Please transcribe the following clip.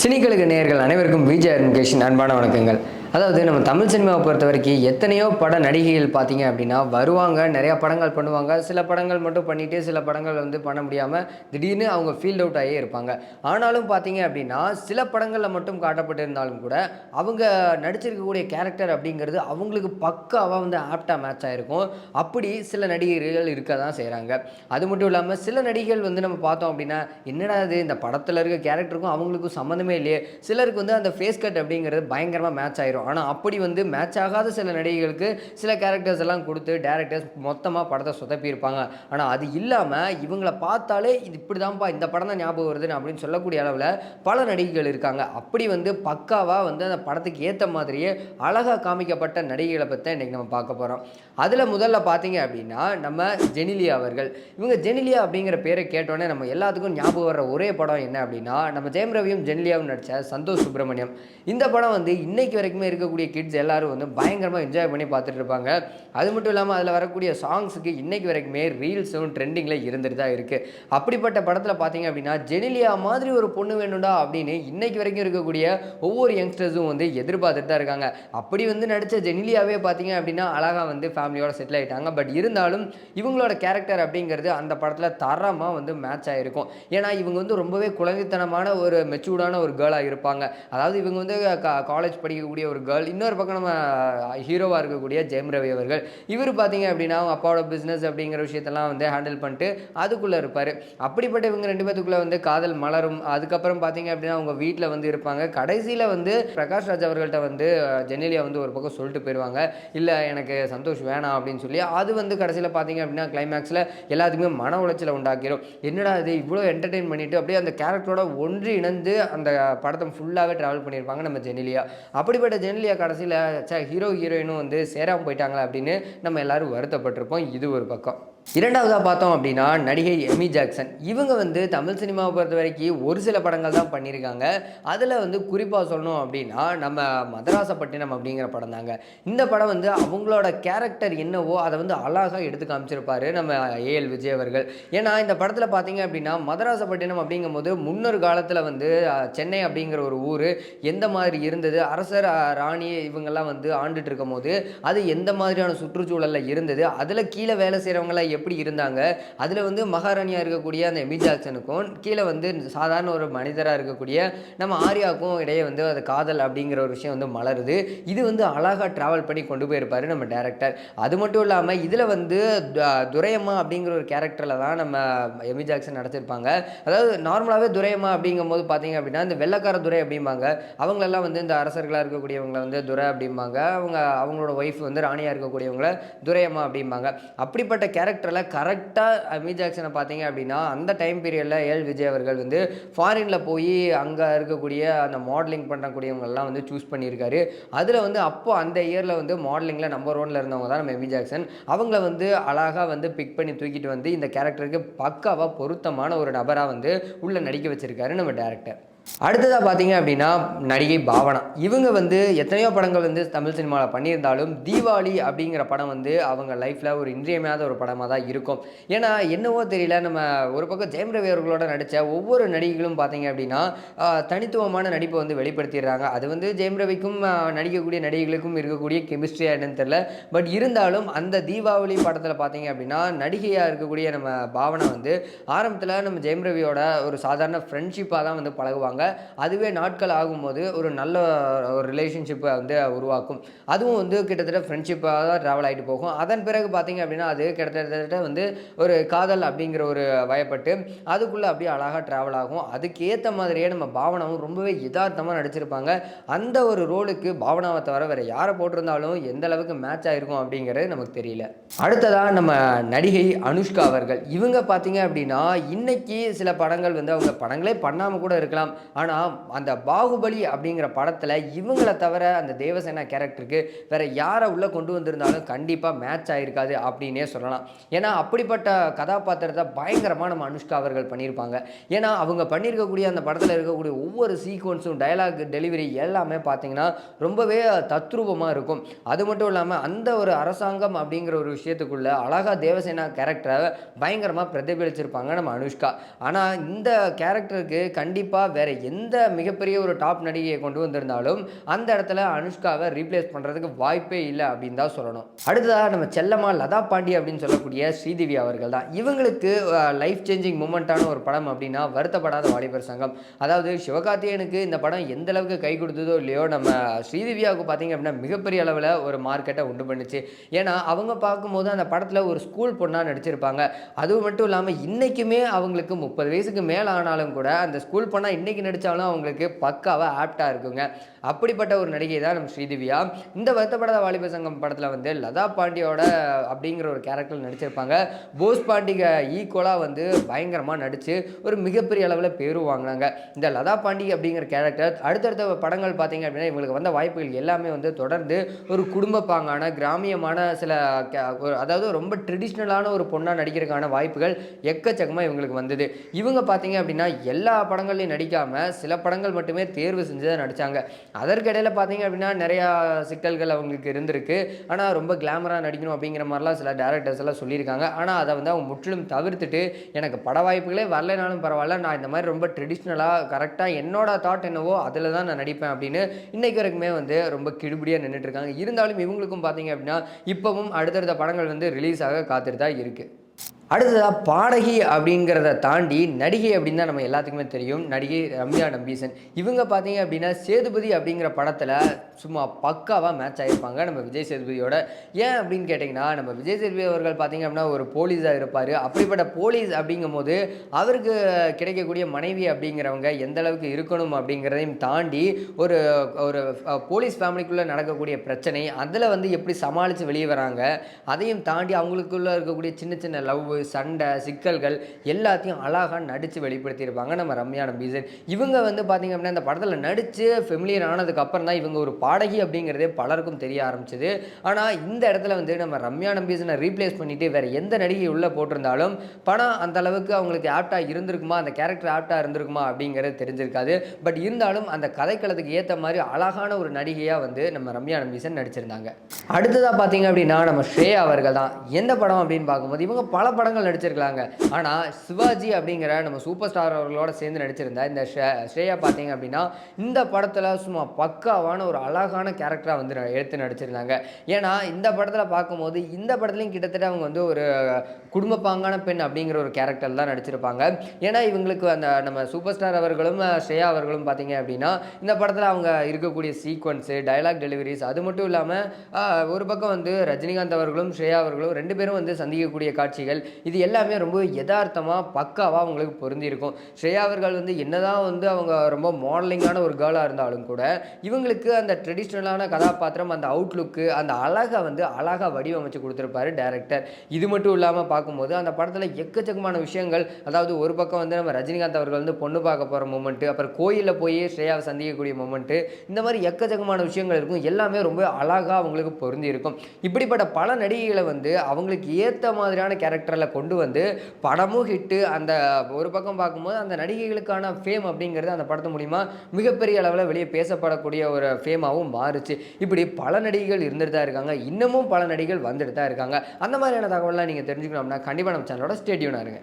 சினிக்கலுக்கு நேர்கள் அனைவருக்கும் விஜய் அருண்கேஷன் அன்பான வணக்கங்கள். அதாவது நம்ம தமிழ் சினிமாவை பொறுத்த வரைக்கும் எத்தனையோ பட நடிகைகள் பார்த்தீங்க அப்படின்னா வருவாங்க நிறையா படங்கள் பண்ணுவாங்க. சில படங்கள் மட்டும் பண்ணிட்டு சில படங்கள் வந்து பண்ண முடியாமல் திடீர்னு அவங்க ஃபீல்ட் அவுட் ஆகியே இருப்பாங்க. ஆனாலும் பார்த்தீங்க அப்படின்னா சில படங்களில் மட்டும் காட்டப்பட்டிருந்தாலும் கூட அவங்க நடிச்சிருக்கக்கூடிய கேரக்டர் அப்படிங்கிறது அவங்களுக்கு பக்காவாக வந்து ஆப்டாக மேட்ச் ஆகிருக்கும் அப்படி சில நடிகர்கள் இருக்க தான் செய்கிறாங்க அது மட்டும் இல்லாமல் சில நடிகைகள் வந்து நம்ம பார்த்தோம் அப்படின்னா என்னடா இது இந்த படத்தில் இருக்க கேரக்டருக்கும் அவங்களுக்கும் சம்மந்தமே இல்லையே. சிலருக்கு வந்து அந்த ஃபேஸ் கட் அப்படிங்கிறது பயங்கரமாக மேட்ச் ஆயிரும். ஆனால் அப்படி வந்து மேட்ச் ஆகாத சில நடிகைகளுக்கு சில கேரக்டர்ஸ் எல்லாம் கொடுத்து டேரக்டர்ஸ் மொத்தமாக படத்தை சொதப்பியிருப்பாங்க. ஆனால் அது இல்லாமல் இவங்களை பார்த்தாலே இது இப்படி தான்ப்பா இந்த படம் தான் ஞாபகம் வருதுன்னு அப்படின்னு சொல்லக்கூடிய அளவில் பல நடிகைகள் இருக்காங்க. அப்படி வந்து பக்காவாக வந்து அந்த படத்துக்கு ஏற்ற மாதிரியே அழகாக காமிக்கப்பட்ட நடிகைகளை பற்றி இன்றைக்கி நம்ம பார்க்க போகிறோம் அதில் முதல்ல பார்த்தீங்க அப்படின்னா நம்ம ஜெனிலியா அவர்கள். இவங்க ஜெனிலியா அப்படிங்கிற பேரை கேட்டோன்னே நம்ம எல்லாத்துக்கும் ஞாபகம் வர்ற ஒரே படம் என்ன அப்படின்னா நம்ம ஜெயம் ரவியும் ஜெனிலியாவும் நடித்த சந்தோஷ் சுப்பிரமணியம். இந்த படம் வந்து இன்னைக்கு வரைக்குமே இருக்கக்கூடிய கிட்ஸ் எல்லாரும் வந்து பயங்கரமாக என்ஜாய் பண்ணி பார்த்துட்டு இருப்பாங்க. அது மட்டும் இல்லாமல் அதில் வரக்கூடிய சாங்ஸுக்கு இன்றைக்கு வரைக்குமே ரீல்ஸும் ட்ரெண்டிங்கில் இருந்துட்டு தான் இருக்குது அப்படிப்பட்ட படத்தில் பார்த்தீங்க அப்படின்னா ஜெனிலியா மாதிரி ஒரு பொண்ணு வேணும்டா அப்படின்னு இன்னைக்கு வரைக்கும் இருக்கக்கூடிய ஒவ்வொரு யங்ஸ்டர்ஸும் வந்து எதிர்பார்த்துட்டு தான் இருக்காங்க. அப்படி வந்து நடித்த ஜெனிலியாவே பார்த்தீங்க அப்படின்னா அழகாக வந்து ஃபேமிலியோட செட்டில் ஆகிட்டாங்க பட் இருந்தாலும் இவங்களோட கேரக்டர் அப்படிங்கிறது அந்த படத்தில் தரமாக வந்து மேட்ச் ஆகிருக்கும் ஏன்னா இவங்க வந்து ரொம்பவே குழந்தைத்தனமான ஒரு மெச்சூர்டான ஒரு கேர்ளாக இருப்பாங்க. அதாவது இவங்க வந்து காலேஜ் படிக்கக்கூடிய ஒரு கேர்ள் இன்னொரு பக்கம் நம்ம ஹீரோவாக இருக்கக்கூடிய ஜெயம் ரவி அவர்கள். இவர் பார்த்தீங்க அப்படின்னா அவங்க அப்பாவோட பிஸ்னஸ் அப்படிங்கிற விஷயத்தெல்லாம் வந்து ஹேண்டில் பண்ணிட்டு அதுக்குள்ளே இருப்பார். அப்படிப்பட்ட இவங்க ரெண்டு பேத்துக்குள்ளே வந்து காதல் மலரும். அதுக்கப்புறம் பார்த்தீங்க அப்படின்னா அவங்க வீட்டில் வந்து இருப்பாங்க. கடைசியில் வந்து பிரகாஷ் ராஜ் அவர்கள்ட்ட வந்து ஜெனிலியா வந்து ஒரு பக்கம் சொல்லிட்டு போயிடுவாங்க இல்லை எனக்கு சந்தோஷ் வேணாம் அப்படின்னு சொல்லி. அது வந்து கடைசியில் பார்த்தீங்க அப்படின்னா கிளைமேக்ஸில் எல்லாத்துக்குமே மன உளைச்சலை உண்டாக்கிடும் என்னடா இது இவ்வளோ என்டர்டெயின் பண்ணிட்டு அப்படியே அந்த கேரக்டரோட ஒன்று இணைந்து அந்த படத்தை ஃபுல்லாகவே ட்ராவல் பண்ணியிருப்பாங்க நம்ம ஜெனிலியா. அப்படிப்பட்ட ஜெனிலியா கடைசியில் சே ஹீரோ ஹீரோயினும் வந்து சேராமல் போயிட்டாங்களா அப்படின்னு நம்ம எல்லாரும் வருத்தப்பட்டிருப்போம். இது ஒரு பக்கம். இரண்டாவதாக பார்த்தோம் அப்படின்னா நடிகை எமி ஜாக்சன். இவங்க வந்து தமிழ் சினிமாவை பொறுத்த வரைக்கும் ஒரு சில படங்கள் தான் பண்ணியிருக்காங்க. அதில் வந்து குறிப்பாக சொல்லணும் அப்படின்னா நம்ம மதராசப்பட்டினம் அப்படிங்கிற படம் தாங்க. இந்த படம் வந்து அவங்களோட கேரக்டர் என்னவோ அதை வந்து அழகாக எடுத்து காமிச்சிருப்பாரு நம்ம ஏஎல் விஜய் அவர்கள். ஏன்னா இந்த படத்தில் பார்த்தீங்க அப்படின்னா மதராசப்பட்டினம் அப்படிங்கும்போது முன்னொரு காலத்தில் வந்து சென்னை அப்படிங்கிற ஒரு ஊர் எந்த மாதிரி இருந்தது? அரசர் ராணி இவங்கெல்லாம் வந்து ஆண்டுட்டு இருக்கும் போது அது எந்த மாதிரியான சுற்றுச்சூழலில் இருந்தது? அதில் கீழே வேலை செய்கிறவங்களாம் எப்படி இருந்தாங்க? அதில் வந்து மகாராணியாக இருக்கக்கூடிய அந்த எமி. ஜாக்சனுக்கும் கீழே வந்து சாதாரண ஒரு மனிதராக இருக்கக்கூடிய நம்ம ஆர்யாவுக்கும் இடையே வந்து அது காதல் அப்படிங்கிற ஒரு விஷயம் வந்து மலருது. இது வந்து அழகாக ட்ராவல் பண்ணி கொண்டு போயிருப்பாரு நம்ம டேரக்டர் அது மட்டும் இல்லாமல் இதில் வந்து துரையம்மா அப்படிங்கிற ஒரு கேரக்டரில் தான் நம்ம எமி. ஜாக்சன் நடிச்சிருப்பாங்க. அதாவது நார்மலாகவே துரையம்மா அப்படிங்கும் போது பார்த்தீங்க அப்படின்னா இந்த வெள்ளக்கார துரை அப்படிம்பாங்க. அவங்களெல்லாம் வந்து இந்த அரசர்களாக இருக்கக்கூடியவங்களை வந்து துரை அப்படிம்பாங்க. அவங்க அவங்களோட ஒய்ஃப் வந்து ராணியாக இருக்கக்கூடியவங்கள துரையம்மா அப்படிம்பாங்க. அப்படிப்பட்ட கேரக்டர் கேரக்டரில் கரெக்டாக அமி ஜாக்சனை பார்த்தீங்க அப்படின்னா அந்த டைம் பீரியடில் ஏல் விஜய் அவர்கள் வந்து ஃபாரினில் போய் அங்கே இருக்கக்கூடிய அந்த மாடலிங் பண்ணக்கூடியவங்கெல்லாம் வந்து சூஸ் பண்ணியிருக்காரு. அதில் வந்து அப்போது அந்த இயரில் வந்து மாடலிங்கில் நம்பர் ஒனில் இருந்தவங்க தான் நம்ம எமி ஜாக்சன். அவங்கள வந்து அழகாக வந்து பிக் பண்ணி தூக்கிட்டு வந்து இந்த கேரக்டருக்கு பக்காவாக பொருத்தமான ஒரு நபராக வந்து உள்ளே நடிக்க வச்சுருக்காரு நம்ம டேரக்டர் அடுத்ததாக பார்த்தீங்க அப்படின்னா நடிகை பாவனா. இவங்க வந்து எத்தனையோ படங்கள் வந்து தமிழ் சினிமாவில் பண்ணியிருந்தாலும் தீபாவளி அப்படிங்கிற படம் வந்து அவங்க லைஃப்பில் ஒரு இன்றியமையாத ஒரு படமாக தான் இருக்கும். ஏன்னா என்னவோ தெரியல நம்ம ஒரு பக்கம் ஜெயம் ரவி அவர்களோட நடித்த ஒவ்வொரு நடிகைகளும் பார்த்தீங்க அப்படின்னா தனித்துவமான நடிப்பை வந்து வெளிப்படுத்திடுறாங்க அது வந்து ஜெயம் ரவிக்கும் நடிக்கக்கூடிய நடிகைகளுக்கும் இருக்கக்கூடிய கெமிஸ்ட்ரியா என்னன்னு தெரில பட் இருந்தாலும் அந்த தீபாவளி படத்தில் பார்த்தீங்க அப்படின்னா நடிகையாக இருக்கக்கூடிய நம்ம பாவனை வந்து ஆரம்பத்தில் நம்ம ஜெயம் ரவியோட ஒரு சாதாரண ஃப்ரெண்ட்ஷிப்பாக தான் வந்து பழகுவாங்க. அதுவே நாட்கள் ஆகும்போது ஒரு நல்ல ஒரு ரிலேஷன்ஷிப்பை வந்து உருவாக்கும். அதுவும் வந்து கிட்டத்தட்ட ஃப்ரெண்ட்ஷிப்பாக தான் ட்ராவல் ஆகிட்டு போகும். அதன் பிறகு பார்த்திங்க அப்படின்னா அது கிட்டத்தட்ட வந்து ஒரு காதல் அப்படிங்கிற ஒரு வயப்பட்டு அதுக்குள்ளே அப்படியே அழகாக ட்ராவல் ஆகும். அதுக்கேற்ற மாதிரியே நம்ம பாவனாவும் ரொம்பவே யதார்த்தமாக நடிச்சிருப்பாங்க. அந்த ஒரு ரோலுக்கு பாவனாவை தவிர வேறு யாரை போட்டிருந்தாலும் எந்த அளவுக்கு மேட்ச் ஆகிருக்கும் அப்படிங்கிறது நமக்கு தெரியல. அடுத்ததாக நம்ம நடிகை அனுஷ்கா அவர்கள். இவங்க பார்த்தீங்க அப்படின்னா இன்னைக்கு சில படங்கள் வந்து அவங்க படங்களே பண்ணாமல் கூட இருக்கலாம். ஆனால் அந்த பாகுபலி அப்படிங்கிற படத்தில் இவங்களை தவிர அந்த தேவசேனா கேரக்டருக்கு வேற யாரை உள்ளே கொண்டு வந்திருந்தாலும் கண்டிப்பாக மேட்ச் ஆகிருக்காது அப்படின்னே சொல்லலாம். ஏன்னா அப்படிப்பட்ட கதாபாத்திரத்தை பயங்கரமாக நம்ம அனுஷ்கா அவர்கள் பண்ணியிருப்பாங்க. ஏன்னா அவங்க பண்ணியிருக்கக்கூடிய அந்த படத்தில் இருக்கக்கூடிய ஒவ்வொரு சீக்வன்ஸும் டயலாக் டெலிவரி எல்லாமே பார்த்தீங்கன்னா ரொம்பவே தத்ரூபமாக இருக்கும். அது மட்டும் இல்லாமல் அந்த ஒரு அரசாங்கம் அப்படிங்கிற ஒரு விஷயத்துக்குள்ள அழகா தேவசேனா கேரக்டரை பயங்கரமாக பிரதிபலிச்சிருப்பாங்க நம்ம அனுஷ்கா. ஆனால் இந்த கேரக்டருக்கு கண்டிப்பாக வேற எந்த மிகப்பெரிய ஒரு டாப் நடிகையை கொண்டு வந்திருந்தாலும் அந்த இடத்துல அனுஷ்காவை ரீப்ளேஸ் பண்ணுறதுக்கு வாய்ப்பே இல்லை அப்படின்னு தான் சொல்லணும். அடுத்ததாக நம்ம செல்லம்மா லதா பாண்டி அப்படின்னு சொல்லக்கூடிய ஸ்ரீதேவி அவர்கள் தான். இவங்களுக்கு லைஃப் சேஞ்சிங் மூமெண்ட்டான ஒரு படம் அப்படின்னா வருத்தப்படாத வாலிபர் சங்கம். அதாவது சிவகார்த்திகேயனுக்கு இந்த படம் எந்த அளவுக்கு கை கொடுத்ததோ இல்லையோ நம்ம ஸ்ரீதேவியாவுக்கு பார்த்தீங்க அப்படின்னா மிகப்பெரிய அளவில் ஒரு மார்க்கெட்டை உண்டு பண்ணுச்சு. ஏன்னா அவங்க பார்க்கும்போது அந்த படத்தில் ஒரு ஸ்கூல் பொண்ணாக நடிச்சிருப்பாங்க. அது மட்டும் இல்லாமல் இன்றைக்குமே அவங்களுக்கு முப்பது வயசுக்கு மேலே ஆனாலும் கூட அந்த ஸ்கூல் பொண்ணாக இன்றைக்கி நடித்தாலும் அவங்களுக்கு பக்காவாக ஆப்டாக இருக்குங்க. அப்படிப்பட்ட ஒரு நடிகை தான் நம்ம ஸ்ரீதிவ்யா. இந்த வருத்தப்படாத வாலிப சங்கம் படத்தில் வந்து லதா பாண்டியோட அப்படிங்கிற ஒரு கேரக்டர் நடிச்சிருப்பாங்க. போஸ் பாண்டிக ஈக்குவலாக வந்து பயங்கரமாக நடித்து ஒரு மிகப்பெரிய அளவில் பேரும் வாங்கினாங்க. இந்த லதா பாண்டி அப்படிங்கிற கேரக்டர் அடுத்தடுத்த படங்கள் பார்த்தீங்க அப்படின்னா இவங்களுக்கு வந்த வாய்ப்புகள் எல்லாமே வந்து தொடர்ந்து ஒரு குடும்ப பாங்கான கிராமியமான சில கே- அதாவது ரொம்ப ட்ரெடிஷ்னலான ஒரு பொண்ணாக நடிக்கிறதுக்கான வாய்ப்புகள் எக்கச்சக்கமாக இவங்களுக்கு வந்தது. இவங்க பார்த்தீங்க அப்படின்னா எல்லா படங்கள்லையும் நடிக்காமல் சில படங்கள் மட்டுமே தேர்வு செஞ்சு தான் நடித்தாங்க அதற்கிடையில் பார்த்தீங்க அப்படின்னா நிறையா சிக்கல்கள் அவங்களுக்கு இருந்திருக்கு. ஆனால் ரொம்ப கிளாமராக நடிக்கணும் அப்படிங்கிற மாதிரிலாம் சில டேரக்டர்ஸ் எல்லாம் சொல்லியிருக்காங்க. ஆனால் அதை வந்து அவங்க முற்றிலும் தவிர்த்துட்டு எனக்கு பட வாய்ப்புகளே வரலைனாலும் பரவாயில்ல நான் இந்த மாதிரி ரொம்ப ட்ரெடிஷ்னலாக கரெக்டாக என்னோட தாட் என்னவோ அதில் தான் நான் நடிப்பேன் அப்படின்னு இன்றைக்கு வரைக்குமே வந்து ரொம்ப கிடுபடியாக நின்றுட்டு இருக்காங்க. இருந்தாலும் இவங்களுக்கும் பார்த்தீங்க அப்படின்னா இப்போவும் அடுத்தடுத்த படங்கள் வந்து ரிலீஸ் ஆக காத்துட்டு தான் இருக்குது அடுத்ததாக பாடகி அப்படிங்கிறத தாண்டி நடிகை அப்படின்னு தான் நம்ம எல்லாத்துக்குமே தெரியும். நடிகை ரம்யா நம்பீசன். இவங்க பார்த்தீங்க அப்படின்னா சேதுபதி அப்படிங்கிற படத்தில் சும்மா பக்காவாக மேட்ச் ஆகியிருப்பாங்க நம்ம விஜய் சேதுபதியோட. ஏன் அப்படின்னு கேட்டிங்கன்னா நம்ம விஜய் சேதுபதி அவர்கள் பார்த்திங்க அப்படின்னா ஒரு போலீஸாக இருப்பார். அப்படிப்பட்ட போலீஸ் அப்படிங்கும்போது அவருக்கு கிடைக்கக்கூடிய மனைவி அப்படிங்கிறவங்க எந்த அளவுக்கு இருக்கணும் அப்படிங்கிறதையும் தாண்டி ஒரு ஒரு போலீஸ் ஃபேமிலிக்குள்ளே நடக்கக்கூடிய பிரச்சனை அதில் வந்து எப்படி சமாளித்து வெளியே வராங்க அதையும் தாண்டி அவங்களுக்குள்ளே இருக்கக்கூடிய சின்ன சின்ன லவ் சண்டை சிக்கல்கள் எல்லாத்தையும் அழகாக நடித்து வெளிப்படுத்தியிருப்பாங்க. நம்ம ரம்யா நம்பீசன் இவங்க வந்து பார்த்திங்க அப்படின்னா இந்த படத்தில் நடித்து ஃபெமிலியர் ஆனதுக்கு அப்புறம் தான் இவங்க ஒரு பாடகி அப்படிங்கிறதே பலருக்கும் தெரிய ஆரம்பிச்சது. ஆனால் இந்த இடத்துல வந்து நம்ம ரம்யா நம்பீசனை ரீப்ளேஸ் பண்ணிவிட்டு வேறு எந்த நடிகை உள்ளே போட்டிருந்தாலும் படம் அந்த அளவுக்கு அவங்களுக்கு ஆப்டாக இருந்திருக்குமா? அந்த கேரக்டர் ஆப்டாக இருந்திருக்குமா? அப்படிங்கிறது தெரிஞ்சிருக்காது. பட் இருந்தாலும் அந்த கதைக்களத்துக்கு ஏற்ற மாதிரி அழகான ஒரு நடிகையாக வந்து நம்ம ரம்யா நம்பீசன் நடிச்சிருந்தாங்க. அடுத்ததாக பார்த்தீங்க அப்படின்னா நம்ம ஸ்ரேயா அவர்கள் தான். எந்த படம் அப்படின்னு பார்க்கும்போது இவங்க பல படங்கள் நடிச்சிருக்கலாங்க. ஆனால் சிவாஜி அப்படிங்கிற நம்ம சூப்பர் ஸ்டார் அவர்களோட சேர்ந்து நடிச்சிருந்த இந்த ஸ்ரேயா பார்த்தீங்க அப்படின்னா இந்த படத்தில் சும்மா பக்காவான ஒரு அழகான கேரக்டராக வந்து ந- எடுத்து நடிச்சிருந்தாங்க. ஏன்னா இந்த படத்தில் பார்க்கும்போது இந்த படத்துலையும் கிட்டத்தட்ட அவங்க வந்து ஒரு குடும்ப பாங்கான பெண் அப்படிங்கிற ஒரு கேரக்டர் தான் நடிச்சிருப்பாங்க. ஏன்னா இவங்களுக்கு அந்த நம்ம சூப்பர் ஸ்டார் அவர்களும் ஸ்ரேயா அவர்களும் பார்த்தீங்க அப்படின்னா இந்த படத்தில் அவங்க இருக்கக்கூடிய சீக்வன்ஸு டைலாக் டெலிவரிஸ் அது மட்டும் இல்லாமல் ஒரு பக்கம் வந்து ரஜினிகாந்த் அவர்களும் ஸ்ரேயா அவர்களும் ரெண்டு பேரும் வந்து சந்திக்கக்கூடிய காட்சிகள் இது எல்லாமே ரொம்ப யதார்த்தமாக பக்காவாக அவங்களுக்கு பொருந்திருக்கும் ஸ்ரேயா அவர்கள் வந்து என்னதான் வந்து அவங்க ரொம்ப மாடலிங்கான ஒரு கேர்ளாக இருந்தாலும் கூட இவங்களுக்கு அந்த ட்ரெடிஷ்னலான கதாபாத்திரம் அந்த அவுட்லுக்கு அந்த அழகை வந்து அழகாக வடிவமைச்சு கொடுத்துருப்பாரு டேரக்டர் இது மட்டும் இல்லாமல் பார்க்கும்போது அந்த படத்தில் எக்கச்சக்கமான விஷயங்கள் அதாவது ஒரு பக்கம் வந்து நம்ம ரஜினிகாந்த் அவர்கள் வந்து பொண்ணு பார்க்க போகிற மூமெண்ட்டு அப்புறம் கோயிலில் போய் ஸ்ரேயாவை சந்திக்கக்கூடிய மூமெண்ட்டு இந்த மாதிரி எக்கச்சக்கமான விஷயங்கள் இருக்கும். எல்லாமே ரொம்ப அழகாக அவங்களுக்கு பொருந்தி இருக்கும் இப்படிப்பட்ட பல நடிகைகளை வந்து அவங்களுக்கு ஏற்ற மாதிரியான கேரக்டரில் கொண்டு வந்து படமும் ஹிட்டு அந்த ஒரு பக்கம் பார்க்கும்போது அந்த நடிகைகளுக்கான ஃபேம் அப்படிங்கிறது அந்த படத்து மூலிமா மிகப்பெரிய அளவில் வெளியே பேசப்படக்கூடிய ஒரு ஃபேமாகவும் மாறுச்சு. இப்படி பல நடிகைகள் இருந்துட்டு தான் இருக்காங்க. இன்னமும் பல நடிகைகள் வந்துட்டு தான் இருக்காங்க. அந்த மாதிரியான தகவல்லாம் நீங்கள் தெரிஞ்சுக்கணும் அப்படின்னா கண்டிப்பாக நம்ம சேனலோட ஸ்டேடியூனாக இருங்க.